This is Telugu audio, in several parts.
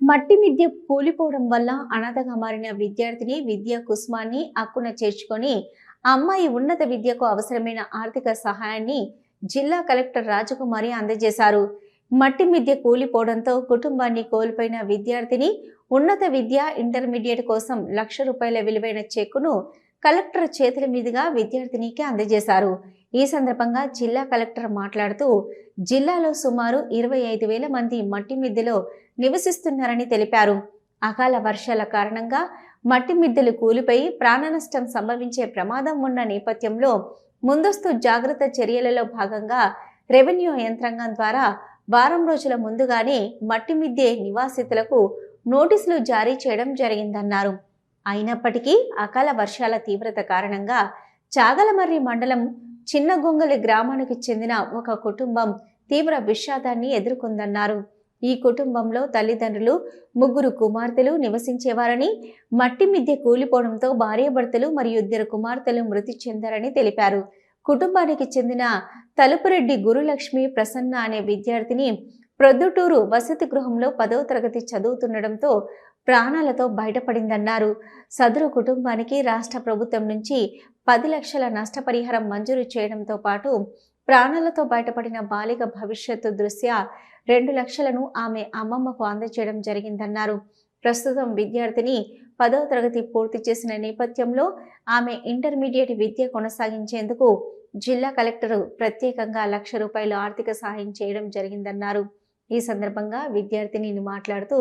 మట్టి మిద్య కూలిపోవడం వల్ల అనాథగా మారిన విద్యార్థిని విద్యా కుసుమాన్ని అక్కున చేర్చుకొని అమ్మాయి ఉన్నత విద్యకు అవసరమైన ఆర్థిక సహాయాన్ని జిల్లా కలెక్టర్ రాజకుమారి అందజేశారు. మట్టి మిద్య కూలిపోవడంతో కుటుంబాన్ని కోల్పోయిన విద్యార్థిని ఉన్నత విద్య ఇంటర్మీడియట్ కోసం లక్ష రూపాయల విలువైన చెక్కును కలెక్టర్ చేతుల మీదుగా విద్యార్థినికి అందజేశారు. ఈ సందర్భంగా జిల్లా కలెక్టర్ మాట్లాడుతూ జిల్లాలో సుమారు ఇరవై ఐదు వేల మంది మట్టి మిద్దెలో నివసిస్తున్నారని తెలిపారు. అకాల వర్షాల కారణంగా మట్టి మిద్దెలు కూలిపోయి ప్రాణ నష్టం సంభవించే ప్రమాదం ఉన్న నేపథ్యంలో ముందస్తు జాగ్రత్త చర్యలలో భాగంగా రెవెన్యూ యంత్రాంగం ద్వారా వారం రోజుల ముందుగానే మట్టి మిద్దె నివాసితులకు నోటీసులు జారీ చేయడం జరిగిందన్నారు. అయినప్పటికీ అకాల వర్షాల తీవ్రత కారణంగా చాగలమర్రి మండలం చిన్నగొంగలి గ్రామానికి చెందిన ఒక కుటుంబం తీవ్ర విషాదాన్ని ఎదుర్కొందన్నారు. ఈ కుటుంబంలో తల్లిదండ్రులు ముగ్గురు కుమార్తెలు నివసించేవారని మట్టి మిద్దె కూలిపోవడంతో భార్యాభర్తలు మరియు ఇద్దరు కుమార్తెలు మృతి చెందారని తెలిపారు. కుటుంబానికి చెందిన తలుపురెడ్డి గురులక్ష్మి ప్రసన్న అనే విద్యార్థిని ప్రొద్దుటూరు వసతి గృహంలో పదవ తరగతి చదువుతుండడంతో ప్రాణాలతో బయటపడిందన్నారు. సదరు కుటుంబానికి రాష్ట్ర ప్రభుత్వం నుంచి పది లక్షల నష్టపరిహారం మంజూరు చేయడంతో పాటు ప్రాణాలతో బయటపడిన బాలిక భవిష్యత్తు దృష్ట్యా రెండు లక్షలను ఆమె అమ్మమ్మకు అందజేయడం జరిగిందన్నారు. ప్రస్తుతం విద్యార్థిని పదో తరగతి పూర్తి చేసిన నేపథ్యంలో ఆమె ఇంటర్మీడియట్ విద్య కొనసాగించేందుకు జిల్లా కలెక్టర్ ప్రత్యేకంగా లక్ష రూపాయలు ఆర్థిక సహాయం చేయడం జరిగిందన్నారు. ఈ సందర్భంగా విద్యార్థిని మాట్లాడుతూ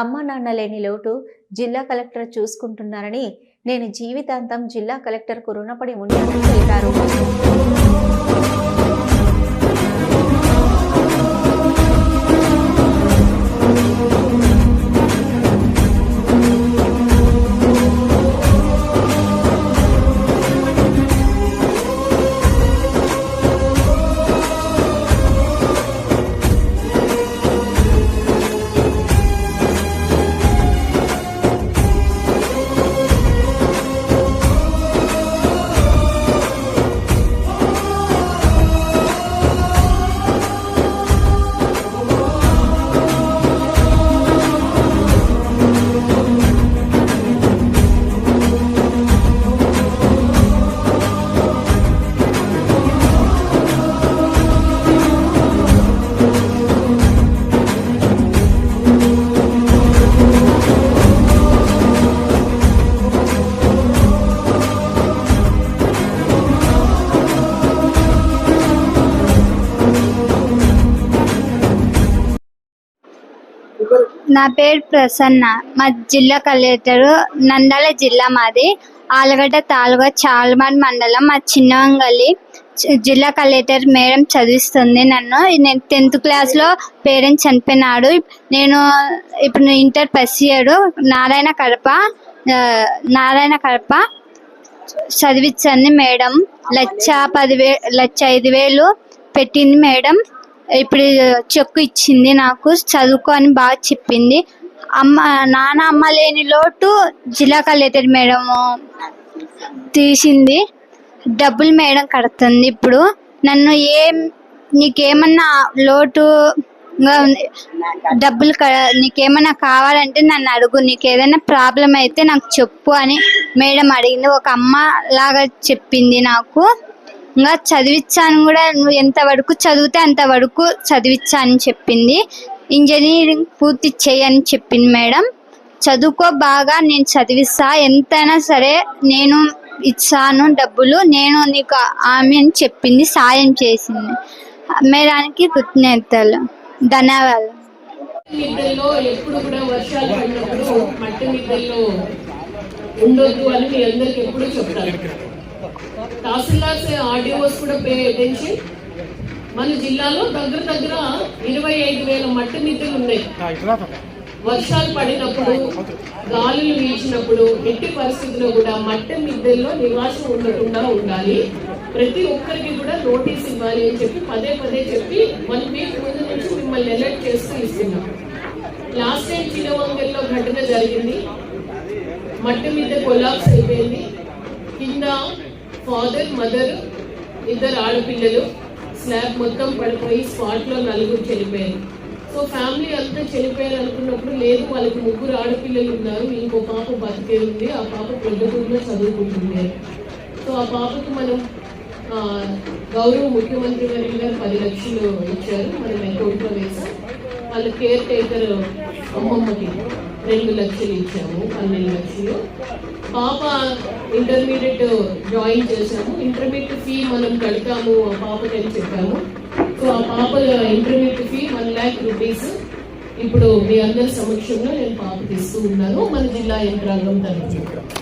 అమ్మ నాన్న లేని లోటు జిల్లా కలెక్టర్ చూసుకుంటున్నారని నేను జీవితాంతం జిల్లా కలెక్టర్కు రుణపడి ఉంటానని తెలిపారు. నా పేరు ప్రసన్న. మా జిల్లా కలెక్టర్ నంద్యాల జిల్లా మాది. ఆలగడ్డ తాలూకా చాల్మార్ మండలం మా చిన్నవంగల్లి జిల్లా కలెక్టర్ మేడం చదివిస్తుంది నన్ను. నేను టెన్త్ క్లాస్లో పేరెంట్స్ చనిపోయినాడు. నేను ఇప్పుడు inter first year Narayana Kadapa Narayana Kadapa చదివించండి మేడం. లక్ష పదివే లక్ష ఐదు వేలు పెట్టింది మేడం. ఇప్పుడు చెక్కు ఇచ్చింది నాకు చదువుకో అని బాగా చెప్పింది. అమ్మ నాన్న అమ్మ లేని లోటు జిల్లా కలెక్టర్ మేడం. తీసింది. డబ్బులు మేడం కడుతుంది ఇప్పుడు. నన్ను ఏం నీకేమన్నా లోటు ఉంది డబ్బులు క- నీకేమన్నా కావాలంటే నన్ను అడుగు. నీకు ఏదైనా ప్రాబ్లం అయితే నాకు చెప్పు అని మేడం అడిగింది. ఒక అమ్మ లాగా చెప్పింది నాకు. ఇంకా చదివించాను కూడా. నువ్వు ఎంత వరకు చదివితే అంత వరకు చదివించా అని చెప్పింది. ఇంజనీరింగ్ పూర్తి చేయని చెప్పింది మేడం. చదువుకో బాగా నేను చదివిస్తా. ఎంతైనా సరే నేను ఇచ్చాను డబ్బులు. నేను నీకు ఆమె అని చెప్పింది సాయం చేసింది. మేడానికి కృతజ్ఞతలు. ధన్యవాదాలు. ఎప్పుడు కూడా వర్షాలు పడినప్పుడు మట్టి ఉండొద్దు అని మీ అందరికి ఎప్పుడు చెప్తారు? తహసీల్దార్స్ ఆర్డీఓస్ కూడా పే మన జిల్లాలో దగ్గర దగ్గర ఇరవై ఐదు వేల మట్టి నిధులు ఉన్నాయి. వర్షాలు పడినప్పుడు గాలులు వీచినప్పుడు ఎట్టి పరిస్థితుల్లో కూడా మట్టి మిద్దెల్లో నివాసం ఉండకుండా ఉండాలి. ప్రతి ఒక్కరికి కూడా నోటీస్ ఇవ్వాలి అని చెప్పి పదే పదే చెప్పి వన్ వీక్ ముందు నుంచి మిమ్మల్ని అలర్ట్ చేస్తూ ఇస్తున్నాం. లాస్ట్ టైం చిన్నవంగల్లో ఘటన జరిగింది. మట్టి మీద కొలాప్స్ అయిపోయింది. కింద ఫాదర్ మదర్ ఇద్దరు ఆడపిల్లలు స్లాబ్ మొత్తం పడిపోయి స్పాట్లో నలుగురు చనిపోయారు. సో ఫ్యామిలీ అంతా చనిపోయారు అనుకున్నప్పుడు లేదు వాళ్ళకి ముగ్గురు ఆడపిల్లలు ఉన్నారు ఇంకో పాప బతికే ఉంది ఆ పాప ప్రొద్దుటూరులో చదువుకుంటుంది. సో ఆ పాపకు మనం గౌరవ ముఖ్యమంత్రి గారి గారు పది లక్షలు ఇచ్చారు మనం అకౌంట్లో వేసాం. వాళ్ళ కేర్ టేకర్ అమ్మమ్మకి రెండు లక్షలు ఇచ్చాము పన్నెండు లక్షలు. పాప ఇంటర్మీడియట్ జాయిన్ చేశాము. ఇంటర్మీడియట్ ఫీ మనం కడతాము ఆ పాపకి అని చెప్పాము. సో ఆ పాప intermediate fee one lakh rupees ఇప్పుడు మీ అందరి సమక్షంలో నేను పాప తీస్తూ ఉన్నాను. మన జిల్లా యంత్రాంగం తరఫున.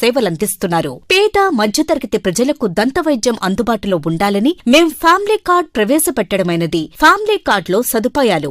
సేవలందిస్తున్నారు. పేద మధ్యతరగతి ప్రజలకు దంతవైద్యం అందుబాటులో ఉండాలని మేం ఫ్యామిలీ కార్డ్ ప్రవేశపెట్టడమైనది. ఫ్యామిలీ కార్డ్లో సదుపాయాలు